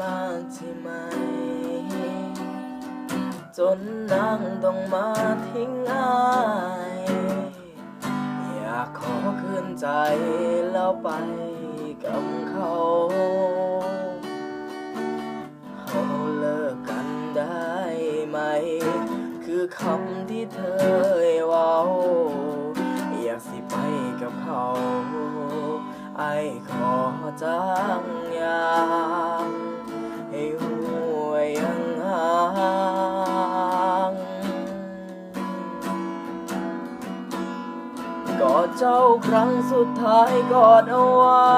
มากใช่ไหม จนนางต้องมาทิ้งอาย อยากขอคืนใจแล้วไปกับเขาเขาเลิกกันได้ไหม คือคำที่เธอเว้า อยากสิไปกับเขา ไอ้ขอจ้างยา กอดเจ้าครั้งสุดท้ายกอดเอาไว้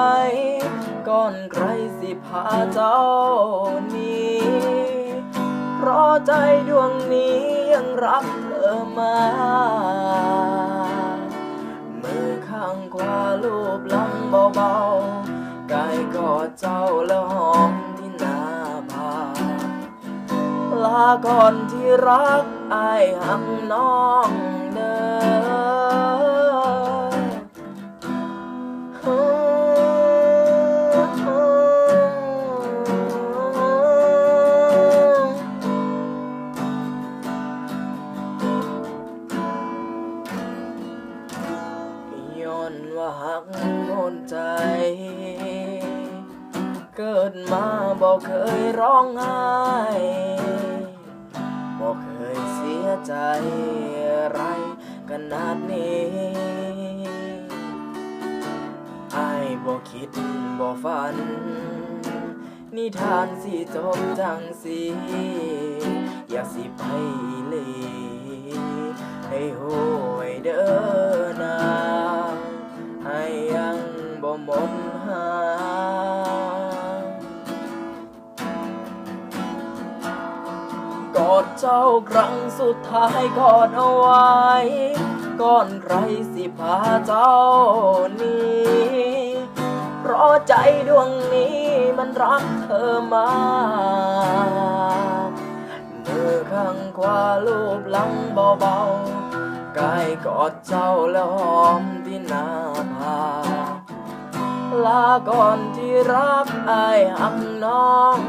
ก่อนใครสิพาเจ้านี้ เพราะใจดวงนี้ยังรักเธอมา มือข้างขวาลูบหลังเบาๆกายกอดเจ้าแล้วหอมที่หน้าผากลาก่อนที่รักอายหักน้อง ว่าหักหมดใจ เกิดมาบอกเคยร้องไห้บอกเคยเสียใจอะไรขนาดนี้ไอ้บอกคิดบอกฝัน นิทานสิจบจังสีอยากสิไปเลยให้โหยเด้อ เจ้าครั้งสุดท้ายกอดเอาไว้ ก่อนใครสิพาเจ้านี้เพราะใจดวงนี้มันรักเธอมากมือข้างขวาลูบหลังเบาๆกายกอดเจ้าแล้วหอมที่หน้าผากลาก่อนที่รักอายหักน้อง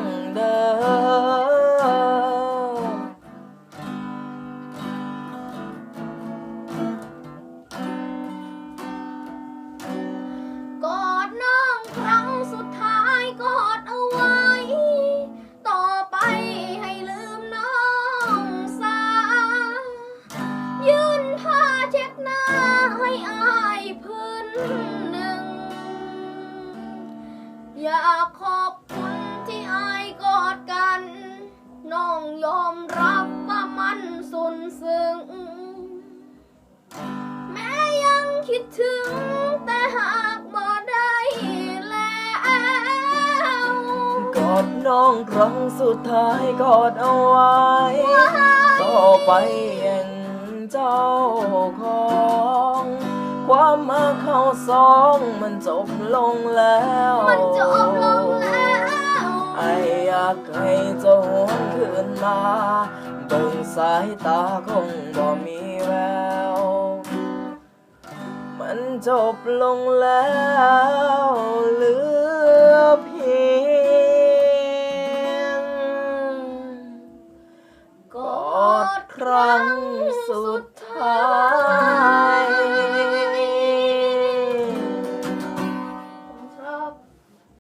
หนึ่ง อยากขอบคุณที่อายกอดกัน น้องยอมรับว่ามันสุนซึ้ง แม้ยังคิดถึงแต่หากบ่ได้แล้วกอดน้องครั้งสุดท้ายกอดเอาไว้ ต่อไป สองมันจบลงแล้ว มันจบลงแล้วไออยากให้เจ้าหวนคืนมาเบิ่งสายตาคงบ่มีแวว มันจบลงแล้วเหลือเพียงกอดครั้งสุดท้าย